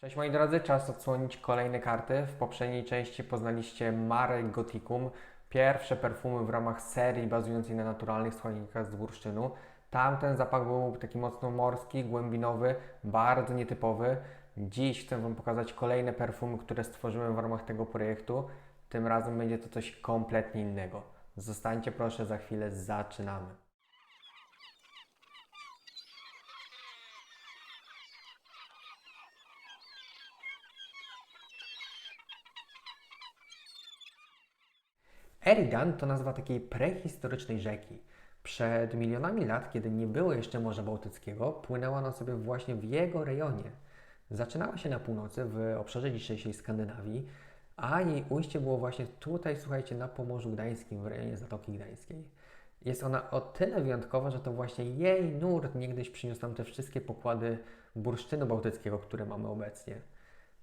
Cześć moi drodzy, czas odsłonić kolejne karty. W poprzedniej części poznaliście Mare Goticum, pierwsze perfumy w ramach serii bazującej na naturalnych składnikach z bursztynu. Tamten zapach był taki mocno morski, głębinowy, bardzo nietypowy. Dziś chcę Wam pokazać kolejne perfumy, które stworzyłem w ramach tego projektu. Tym razem będzie to coś kompletnie innego. Zostańcie proszę, za chwilę zaczynamy. Eridan to nazwa takiej prehistorycznej rzeki. Przed milionami lat, kiedy nie było jeszcze Morza Bałtyckiego, płynęła ona sobie właśnie w jego rejonie. Zaczynała się na północy, w obszarze dzisiejszej Skandynawii, a jej ujście było właśnie tutaj, słuchajcie, na Pomorzu Gdańskim, w rejonie Zatoki Gdańskiej. Jest ona o tyle wyjątkowa, że to właśnie jej nurt niegdyś przyniósł nam te wszystkie pokłady bursztynu bałtyckiego, które mamy obecnie.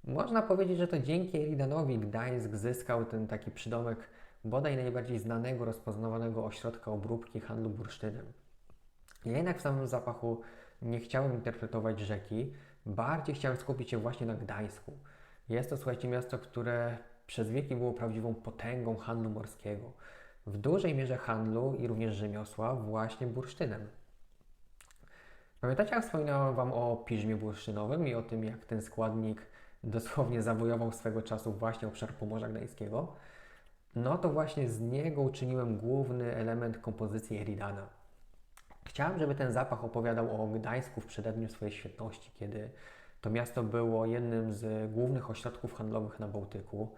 Można powiedzieć, że to dzięki Eridanowi Gdańsk zyskał ten taki przydomek bodaj najbardziej znanego, rozpoznawanego ośrodka obróbki handlu bursztynem. Ja jednak w samym zapachu nie chciałem interpretować rzeki, bardziej chciałem skupić się właśnie na Gdańsku. Jest to, słuchajcie, miasto, które przez wieki było prawdziwą potęgą handlu morskiego. W dużej mierze handlu i również rzemiosła właśnie bursztynem. Pamiętacie, jak wspominałem Wam o piżmie bursztynowym i o tym, jak ten składnik dosłownie zawojował swego czasu właśnie obszar Pomorza Gdańskiego? No to właśnie z niego uczyniłem główny element kompozycji Eridana. Chciałem, żeby ten zapach opowiadał o Gdańsku w przededniu swojej świetności, kiedy to miasto było jednym z głównych ośrodków handlowych na Bałtyku.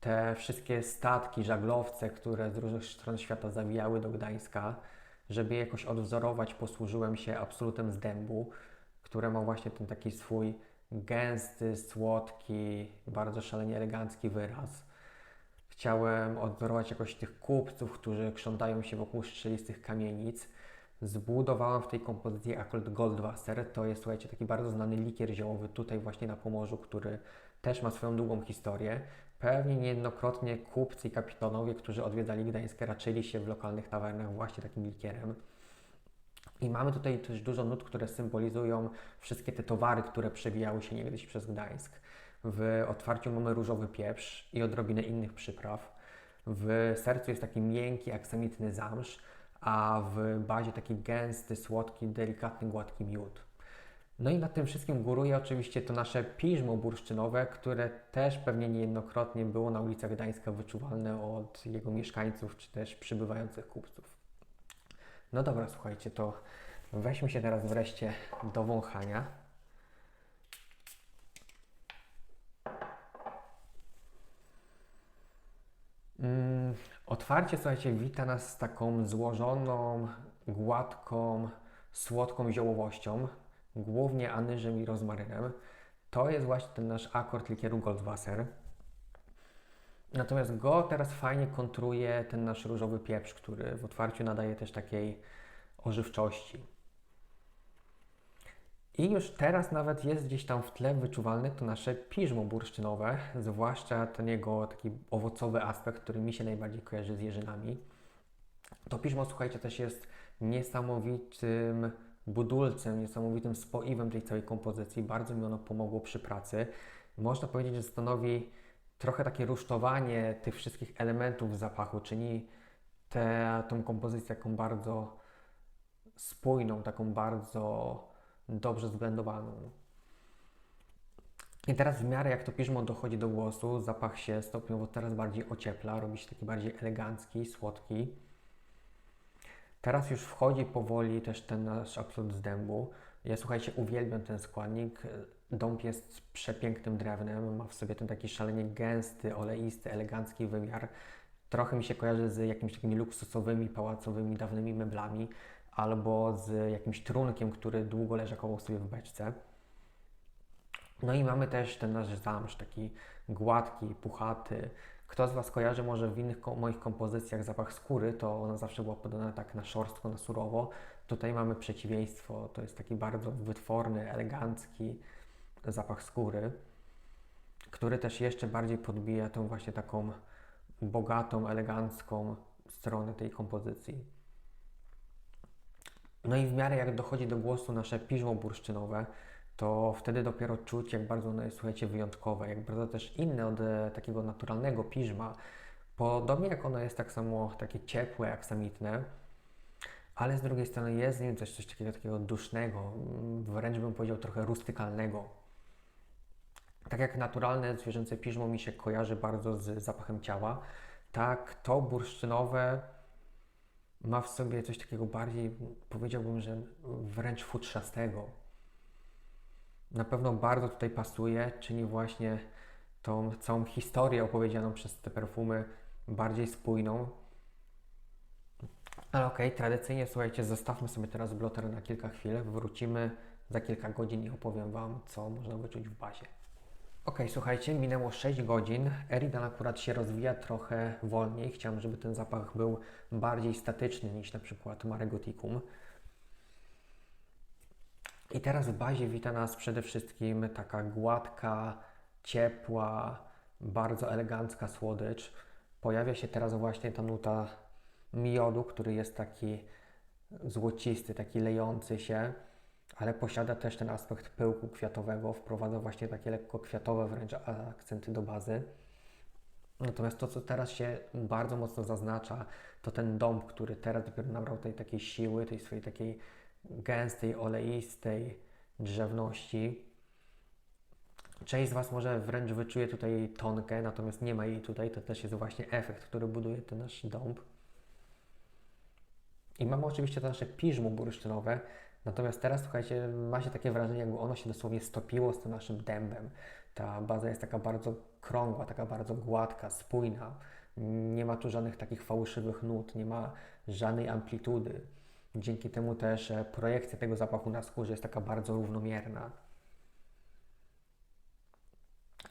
Te wszystkie statki, żaglowce, które z różnych stron świata zawijały do Gdańska, żeby je jakoś odwzorować, posłużyłem się absolutem z dębu, które ma właśnie ten taki swój gęsty, słodki, bardzo szalenie elegancki wyraz. Chciałem odwzorować jakoś tych kupców, którzy krzątają się wokół strzelistych kamienic. Zbudowałem w tej kompozycji Akold Goldwasser. To jest, słuchajcie, taki bardzo znany likier ziołowy tutaj właśnie na Pomorzu, który też ma swoją długą historię. Pewnie niejednokrotnie kupcy i kapitanowie, którzy odwiedzali Gdańsk, raczyli się w lokalnych tawernach właśnie takim likierem. I mamy tutaj też dużo nut, które symbolizują wszystkie te towary, które przewijały się niegdyś przez Gdańsk. W otwarciu mamy różowy pieprz i odrobinę innych przypraw. W sercu jest taki miękki, aksamitny zamsz, a w bazie taki gęsty, słodki, delikatny, gładki miód. No i nad tym wszystkim góruje oczywiście to nasze piżmo bursztynowe, które też pewnie niejednokrotnie było na ulicach Gdańska wyczuwalne od jego mieszkańców, czy też przybywających kupców. No dobra, słuchajcie, to weźmy się teraz wreszcie do wąchania. Mm, otwarcie, słuchajcie, wita nas z taką złożoną, gładką, słodką ziołowością, głównie anyżem i rozmarynem. To jest właśnie ten nasz akord likieru Goldwasser. Natomiast go teraz fajnie kontruje ten nasz różowy pieprz, który w otwarciu nadaje też takiej ożywczości. I już teraz nawet jest gdzieś tam w tle wyczuwalne to nasze piżmo bursztynowe, zwłaszcza ten jego taki owocowy aspekt, który mi się najbardziej kojarzy z jeżynami. To piżmo, słuchajcie, też jest niesamowitym budulcem, niesamowitym spoiwem tej całej kompozycji. Bardzo mi ono pomogło przy pracy. Można powiedzieć, że stanowi trochę takie rusztowanie tych wszystkich elementów zapachu, czyni tę kompozycję taką bardzo spójną, taką bardzo dobrze zblendowaną. I teraz w miarę jak to piżmo dochodzi do głosu, zapach się stopniowo teraz bardziej ociepla, robi się taki bardziej elegancki, słodki. Teraz już wchodzi powoli też ten nasz absolut z dębu. Ja słuchajcie, uwielbiam ten składnik. Dąb jest przepięknym drewnem, ma w sobie ten taki szalenie gęsty, oleisty, elegancki wymiar. Trochę mi się kojarzy z jakimiś takimi luksusowymi, pałacowymi, dawnymi meblami albo z jakimś trunkiem, który długo leżakował sobie w beczce. No i mamy też ten nasz zamsz, taki gładki, puchaty. Kto z Was kojarzy może w innych ko moich kompozycjach zapach skóry, to ona zawsze była podana tak na szorstko, na surowo. Tutaj mamy przeciwieństwo, to jest taki bardzo wytworny, elegancki zapach skóry, który też jeszcze bardziej podbija tą właśnie taką bogatą, elegancką stronę tej kompozycji. No i w miarę jak dochodzi do głosu nasze piżmo bursztynowe, to wtedy dopiero czuć, jak bardzo ono jest, słuchajcie, wyjątkowe, jak bardzo też inne od e, takiego naturalnego piżma. Podobnie jak ono jest tak samo takie ciepłe, jak samitne, ale z drugiej strony jest w nim coś, coś takiego, takiego dusznego, mm, wręcz bym powiedział trochę rustykalnego. Tak jak naturalne zwierzęce piżmo mi się kojarzy bardzo z zapachem ciała, tak to bursztynowe ma w sobie coś takiego bardziej, powiedziałbym, że wręcz futrzastego. Na pewno bardzo tutaj pasuje, czyni właśnie tą całą historię opowiedzianą przez te perfumy bardziej spójną. Ale okej, tradycyjnie słuchajcie, zostawmy sobie teraz bloter na kilka chwil, wrócimy za kilka godzin i opowiem Wam, co można wyczuć w bazie. Ok, słuchajcie, minęło 6 godzin. Eridan akurat się rozwija trochę wolniej. Chciałem, żeby ten zapach był bardziej statyczny niż na przykład Maregoticum. I teraz w bazie wita nas przede wszystkim taka gładka, ciepła, bardzo elegancka słodycz. Pojawia się teraz właśnie ta nuta miodu, który jest taki złocisty, taki lejący się ale posiada też ten aspekt pyłku kwiatowego, wprowadza właśnie takie lekko kwiatowe wręcz akcenty do bazy. Natomiast to, co teraz się bardzo mocno zaznacza, to ten dąb, który teraz dopiero nabrał tej takiej siły, tej swojej takiej gęstej, oleistej drzewności. Część z Was może wręcz wyczuje tutaj tonkę, natomiast nie ma jej tutaj. To też jest właśnie efekt, który buduje ten nasz dąb. I mamy oczywiście to nasze piżmo bursztynowe, Natomiast teraz, słuchajcie, ma się takie wrażenie, jakby ono się dosłownie stopiło z tym naszym dębem. Ta baza jest taka bardzo krągła, taka bardzo gładka, spójna. Nie ma tu żadnych takich fałszywych nut, nie ma żadnej amplitudy. Dzięki temu też e, projekcja tego zapachu na skórze jest taka bardzo równomierna.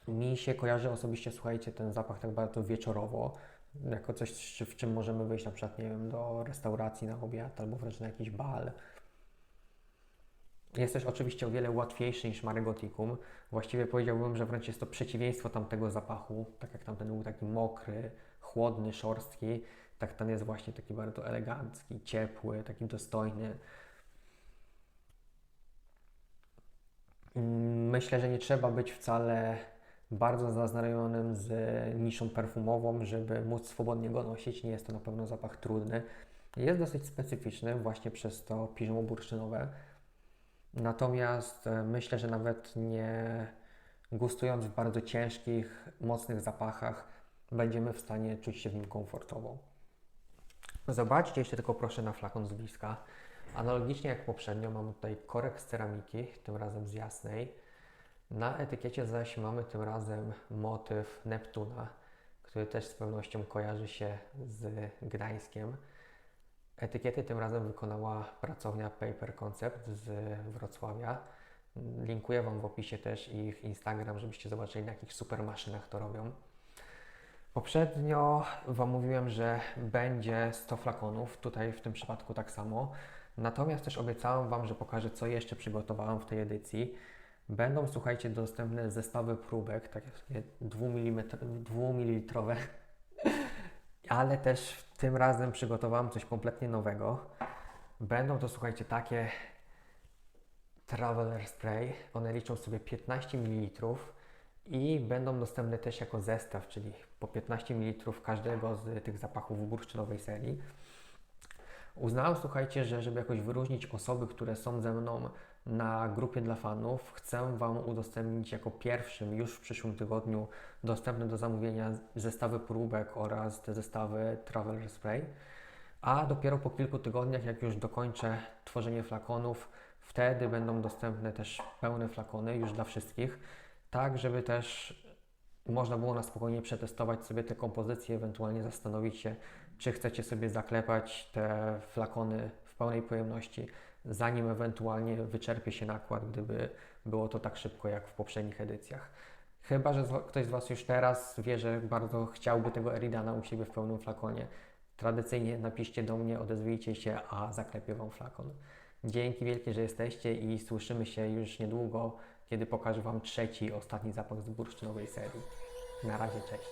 Mi się kojarzy osobiście, słuchajcie, ten zapach tak bardzo wieczorowo, jako coś, w czym możemy wyjść na przykład, nie wiem, do restauracji na obiad albo wręcz na jakiś bal jest też oczywiście o wiele łatwiejszy niż Maregoticum. Właściwie powiedziałbym, że wręcz jest to przeciwieństwo tamtego zapachu. Tak jak tamten był taki mokry, chłodny, szorstki, tak ten jest właśnie taki bardzo elegancki, ciepły, taki dostojny. Mm, myślę, że nie trzeba być wcale bardzo zaznajomionym z niszą perfumową, żeby móc swobodnie go nosić. Nie jest to na pewno zapach trudny. Jest dosyć specyficzny właśnie przez to piżmo bursztynowe. Natomiast e, myślę, że nawet nie gustując w bardzo ciężkich, mocnych zapachach, będziemy w stanie czuć się w nim komfortowo. Zobaczcie jeszcze tylko proszę na flakon z bliska. Analogicznie jak poprzednio mamy tutaj korek z ceramiki, tym razem z jasnej. Na etykiecie zaś mamy tym razem motyw Neptuna, który też z pewnością kojarzy się z Gdańskiem. Etykiety tym razem wykonała pracownia Paper Concept z Wrocławia. Linkuję Wam w opisie też ich Instagram, żebyście zobaczyli na jakich super maszynach to robią. Poprzednio Wam mówiłem, że będzie 100 flakonów, tutaj w tym przypadku tak samo. Natomiast też obiecałem Wam, że pokażę co jeszcze przygotowałem w tej edycji. Będą, słuchajcie, dostępne zestawy próbek, takie 2 ml, ale też tym razem przygotowałem coś kompletnie nowego. Będą to, słuchajcie, takie Traveler Spray. One liczą sobie 15 ml i będą dostępne też jako zestaw, czyli po 15 ml każdego z tych zapachów bursztynowej serii. Uznałem, słuchajcie, że żeby jakoś wyróżnić osoby, które są ze mną na grupie dla fanów, chcę Wam udostępnić jako pierwszym już w przyszłym tygodniu dostępne do zamówienia zestawy próbek oraz te zestawy Traveler Spray. A dopiero po kilku tygodniach, jak już dokończę tworzenie flakonów, wtedy będą dostępne też pełne flakony już dla wszystkich, tak żeby też można było na spokojnie przetestować sobie te kompozycje, ewentualnie zastanowić się, czy chcecie sobie zaklepać te flakony w pełnej pojemności, zanim ewentualnie wyczerpie się nakład, gdyby było to tak szybko jak w poprzednich edycjach. Chyba, że ktoś z Was już teraz wie, że bardzo chciałby tego Eridana u siebie w pełnym flakonie. Tradycyjnie napiszcie do mnie, odezwijcie się, a zaklepię Wam flakon. Dzięki wielkie, że jesteście i słyszymy się już niedługo, kiedy pokażę Wam trzeci, ostatni zapach z bursztynowej serii. Na razie, cześć.